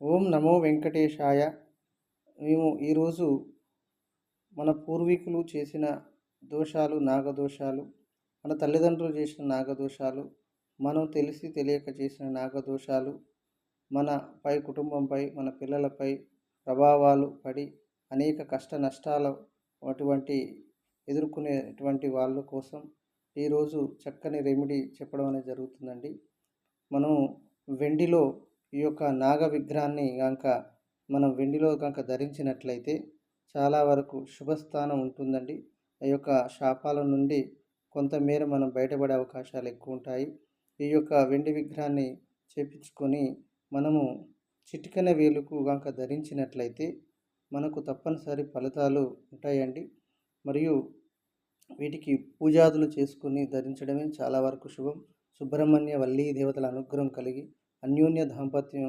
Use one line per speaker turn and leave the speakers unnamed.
ఓం నమో వెంకటేశాయ. మేము ఈరోజు మన పూర్వీకులు చేసిన దోషాలు నాగదోషాలు మన తల్లిదండ్రులు చేసిన నాగదోషాలు మనం తెలిసి తెలియక చేసిన నాగదోషాలు మన పై కుటుంబంపై మన పిల్లలపై ప్రభావాలు పడి అనేక కష్ట నష్టాల అటువంటి ఎదుర్కొనేటువంటి వాళ్ళ కోసం ఈరోజు చక్కని రెమెడీ చెప్పడం అనేది జరుగుతుందండి. మనం వెండిలో ఈ యొక్క నాగ విగ్రహాన్ని కనుక మనం వెండిలో కనుక ధరించినట్లయితే చాలా వరకు శుభస్థానం ఉంటుందండి. ఈ యొక్క శాపాల నుండి కొంతమేర మనం బయటపడే అవకాశాలు ఎక్కువ ఉంటాయి. ఈ యొక్క వెండి విగ్రహాన్ని చేపించుకొని మనము చిటికన వేలుకు కనుక ధరించినట్లయితే మనకు తప్పనిసరి ఫలితాలు ఉంటాయండి. మరియు వీటికి పూజాదులు చేసుకొని ధరించడమే చాలా వరకు శుభం. సుబ్రహ్మణ్య వల్లీ దేవతల అనుగ్రహం కలిగి అన్యోన్య దాంపత్యం